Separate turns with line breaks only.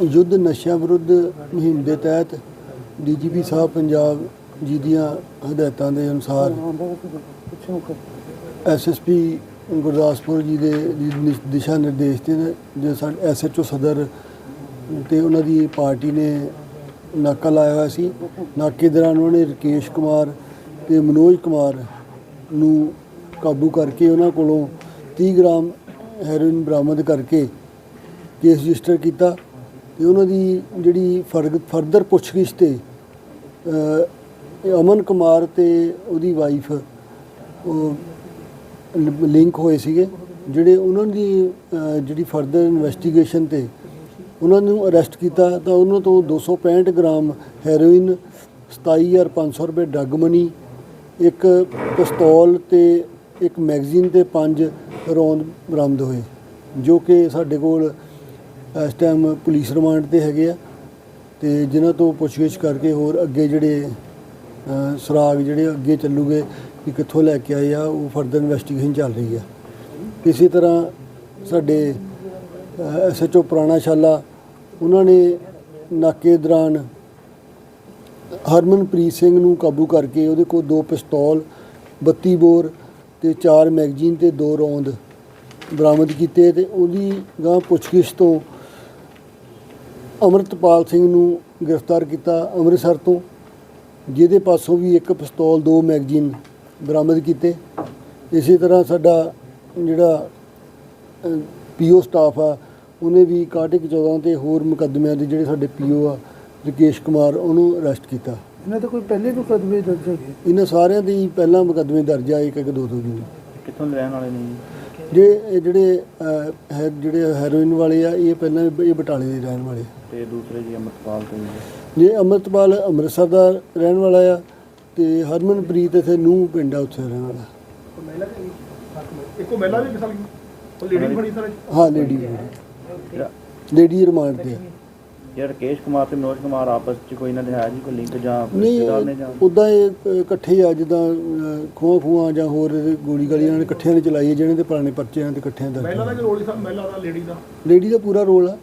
ਯੁੱਧ ਨਸ਼ਿਆਂ ਵਿਰੁੱਧ ਮੁਹਿੰਮ ਦੇ ਤਹਿਤ ਡੀਜੀਪੀ ਸਾਹਿਬ ਪੰਜਾਬ ਜੀ ਦੀਆਂ ਹਦਾਇਤਾਂ ਦੇ ਅਨੁਸਾਰ ਐਸਐਸਪੀ ਗੁਰਦਾਸਪੁਰ ਜੀ ਦੇ ਦੀ ਦਿਸ਼ਾ ਨਿਰਦੇਸ਼ ਤੇ ਨੇ, ਜੋ ਸਾਡੇ ਐਸਐਚਓ ਸਦਰ ਤੇ ਉਹਨਾਂ ਦੀ ਪਾਰਟੀ ਨੇ ਨਾਕਾ ਲਾਇਆ ਹੋਇਆ ਸੀ। ਨਾਕੇ ਦੌਰਾਨ ਉਹਨਾਂ ਨੇ ਰਕੇਸ਼ ਕੁਮਾਰ ਤੇ ਮਨੋਜ ਕੁਮਾਰ ਨੂੰ ਕਾਬੂ ਕਰਕੇ ਉਹਨਾਂ ਕੋਲੋਂ 30 ਗ੍ਰਾਮ ਹੈਰੋਇਨ ਬਰਾਮਦ ਕਰਕੇ ਕੇਸ ਰਜਿਸਟਰ ਕੀਤਾ। ਤੇ ਉਹਨਾਂ ਦੀ ਜਿਹੜੀ ਫਰਗ- ਫਰਦਰ ਪੁੱਛਗਿੱਛ ਤੇ ਅਮਨ ਕੁਮਾਰ ਤੇ ਉਹਦੀ ਵਾਈਫ ਉਹ ਲਿੰਕ ਹੋਏ ਸੀਗੇ, ਜਿਹੜੇ ਉਹਨਾਂ ਦੀ ਜਿਹੜੀ ਫਰਦਰ ਇਨਵੈਸਟੀਗੇਸ਼ਨ ਤੇ ਉਹਨਾਂ ਨੂੰ ਅਰੈਸਟ ਕੀਤਾ ਤਾਂ ਉਹਨਾਂ ਤੋਂ 265 ਗ੍ਰਾਮ ਹੈਰੋਇਨ 27500 ਰੁਪਏ ਡਰੱਗ ਮਨੀ ਇੱਕ ਪਿਸਤੌਲ ਤੇ ਇੱਕ ਮੈਗਜ਼ੀਨ ਤੇ ਪੰਜ ਰੌਂਦ ਬਰਾਮਦ ਹੋਏ, ਜੋ ਕਿ ਸਾਡੇ ਕੋਲ ਇਸ ਟਾਈਮ ਪੁਲਿਸ ਰਿਮਾਂਡ ਤੇ ਹੈਗੇ ਆ ਤੇ ਜਿਨ੍ਹਾਂ ਤੋਂ ਪੁੱਛਗਿੱਛ ਕਰਕੇ ਹੋਰ ਅੱਗੇ ਜਿਹੜੇ ਅ, ਸੁਰਾਗ ਜਿਹੜੇ ਅੱਗੇ ਚੱਲੂਗੇ ਕਿ ਕਿੱਥੋਂ ਲੈ ਕੇ ਆਏ ਆ ਉਹ ਫਰਦਰ ਇਨਵੈਸਟੀਗੇਸ਼ਨ ਚੱਲ ਰਹੀ ਆ। ਇਸੇ ਤਰ੍ਹਾਂ ਸਾਡੇ ਐਸਐਚਓ ਪੁਰਾਣਾ ਸ਼ਾਲਾ ਉਹਨਾਂ ਨੇ ਨਾਕੇ ਦੌਰਾਨ ਹਰਮਨਪ੍ਰੀਤ ਸਿੰਘ ਨੂੰ ਕਾਬੂ ਕਰਕੇ ਉਹਦੇ ਕੋਲ ਦੋ ਪਿਸਤੌਲ 32 ਬੋਰ ਤੇ ਚਾਰ ਮੈਗਜ਼ੀਨ ਤੇ ਦੋ ਰੌਂਦ ਬਰਾਮਦ ਕੀਤੇ ਤੇ ਉਹਦੀ ਗਾਂ ਪੁੱਛਗਿੱਛ ਤੋਂ ਅਮਰਤਪਾਲ ਸਿੰਘ ਨੂੰ ਗ੍ਰਿਫਤਾਰ ਕੀਤਾ ਅੰਮ੍ਰਿਤਸਰ ਤੋਂ ਜਿਹਦੇ ਪਾਸੋਂ ਵੀ ਇੱਕ ਪਿਸਤੌਲ ਦੋ ਮੈਗਜ਼ੀਨ ਬਰਾਮਦ ਕੀਤੇ। ਇਸੇ ਤਰ੍ਹਾਂ ਸਾਡਾ ਜਿਹੜਾ ਪੀਓ ਸਟਾਫ ਆ ਉਹਨੇ ਵੀ ਕਾਟਿਕ 14 ਤੇ ਹੋਰ ਮੁਕੱਦਮਿਆਂ ਦੇ ਜਿਹੜੇ ਸਾਡੇ ਪੀਓ ਆ ਰਕੇਸ਼ ਕੁਮਾਰ ਉਹਨੂੰ ਅਰੈਸਟ ਕੀਤਾ।
ਇਹਨਾਂ ਤੇ ਕੋਈ ਪਹਿਲੇ ਵੀ ਮੁਕੱਦਮੇ ਦਰਜ ਹੈਗੇ?
ਇਹਨਾਂ ਸਾਰਿਆਂ ਦੀ ਪਹਿਲਾਂ ਮੁਕੱਦਮੇ ਦਰਜ ਆ ਇੱਕ ਇੱਕ ਦੋ ਦੋ ਜੀ
ਕਿੱਥੋਂ ਦੇ ਰਹਿਣ ਵਾਲੇ ਨੇ ਜੀ?
ਜੇ ਇਹ ਜਿਹੜੇ ਅਹ, ਹੈ ਜਿਹੜੇ ਹੈਰੋਇਨ ਵਾਲੇ ਆ ਇਹ ਪਹਿਲਾਂ ਇਹ ਬਟਾਲੇ ਦੇ ਰਹਿਣ ਵਾਲੇ
ਤੇ ਦੂਸਰੇ ਜੀ ਅਮਰਪਾਲ ਤੇ ਜੀ।
ਜੇ ਅੰਮ੍ਰਿਤਪਾਲ ਅੰਮ੍ਰਿਤਸਰ ਦਾ ਰਹਿਣ ਵਾਲਾ ਆ ਤੇ ਹਰਮਨਪ੍ਰੀਤ ਇੱਥੇ ਨੂੰਹ ਪਿੰਡ ਆ ਉੱਥੇ ਰਹਿਣ ਵਾਲਾ।
ਇੱਕੋ ਮਹਿਲਾ ਵੀ ਕਿਸਲ ਉਹ ਲੇਡੀ ਬਣੀ ਸਰ?
ਹਾਂ ਲੇਡੀ ਲੇਡੀ ਰਿਮਾਂਡ ਤੇ ਆ।
ਜਿਹੜਾ ਰਕੇਸ਼ ਕੁਮਾਰ ਤੇ ਮਨੋਜ ਕੁਮਾਰ ਆਪਸ ਚ ਕੋਈ ਇਹਨਾਂ ਦੇ ਹੈ ਜੀ ਕੋਈ ਲਿੰਕ ਜਾਂ
ਨਹੀਂ
ਰਿਸ਼ਤੇਦਾਰ ਨੇ ਜਾਂ?
ਉਦਾਂ ਇਹ ਅ, ਇਕੱਠੇ ਆ ਜਿੱਦਾਂ ਖੂਹਾਂ ਖੂਹਾਂ ਜਾਂ ਹੋਰ ਗੋਲੀ ਗਾਲੀ ਇਹਨਾਂ ਨੇ ਇਕੱਠਿਆਂ ਨੇ ਚਲਾਈ ਹੈ ਜਿਹਨਾਂ ਦੇ ਪੁਰਾਣੇ ਪਰਚੇ ਆ ਤੇ ਇਕੱਠਿਆਂ
ਮਹਿਲਾ ਦਾ
ਦਾ
ਕੀ ਰੋਲ ਸੀ ਸਰ? ਮਹਿਲਾ ਦਾ ਲੇਡੀ ਦਾ?
ਲੇਡੀ ਦਾ ਪੂਰਾ ਰੋਲ ਆ।